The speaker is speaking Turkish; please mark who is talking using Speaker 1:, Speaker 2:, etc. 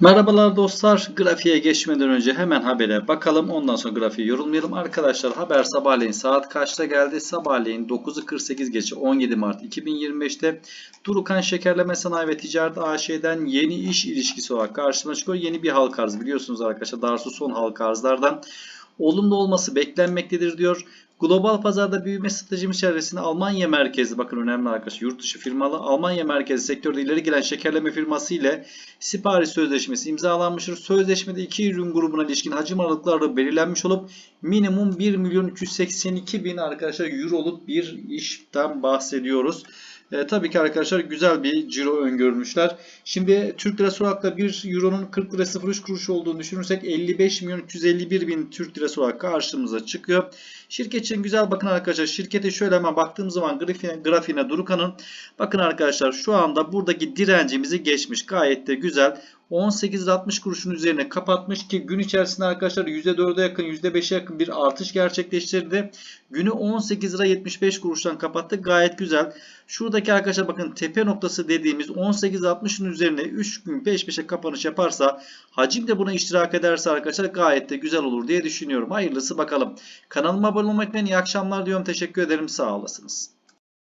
Speaker 1: Merhabalar dostlar. Grafiğe geçmeden önce hemen habere bakalım. Ondan sonra grafiği yorumlayalım. Arkadaşlar haber sabahleyin saat kaçta geldi? Sabahleyin 9'u 48 geçe 17 Mart 2025'te Durukan Şekerleme Sanayi ve Ticaret AŞ'den yeni iş ilişkisi olarak karşımıza çıkıyor. Yeni bir halka arz biliyorsunuz arkadaşlar. Darsu son halka arzlardan olumlu olması beklenmektedir diyor. Global pazarda büyüme stratejimiz içerisinde Almanya merkezli bakın önemli arkadaşlar yurt dışı firmalı Almanya merkezli sektörde ileri gelen şekerleme firması ile sipariş sözleşmesi imzalanmıştır. Sözleşmede iki ürün grubuna ilişkin hacim aralıkları belirlenmiş olup minimum 1 milyon 382 bin arkadaşlar euroluk bir işten bahsediyoruz. E, tabii ki arkadaşlar güzel bir ciro öngörmüşler. Şimdi Türk lirası olarak da 1 euronun 40 lira 03 kuruş olduğunu düşünürsek 55 milyon 351 bin Türk lirası olarak karşımıza çıkıyor. Şirket için güzel bakın arkadaşlar. Şirkete şöyle hemen baktığım zaman grafiğine, grafiğine Durukan'ın bakın arkadaşlar şu anda buradaki direncimizi geçmiş. Gayet de güzel. 18.60 kuruşun üzerine kapatmış ki gün içerisinde arkadaşlar %4'e yakın %5'e yakın bir artış gerçekleştirdi. Günü 18 lira 75 kuruştan kapattı. Gayet güzel. Şuradaki arkadaşlar bakın tepe noktası dediğimiz 18.60'ın üzerine 3 gün peş peşe kapanış yaparsa hacim de buna iştirak ederse arkadaşlar gayet de güzel olur diye düşünüyorum. Hayırlısı bakalım. Kanalıma abone olmayı unutmayın. İyi akşamlar diyorum. Teşekkür ederim. Sağ olasınız.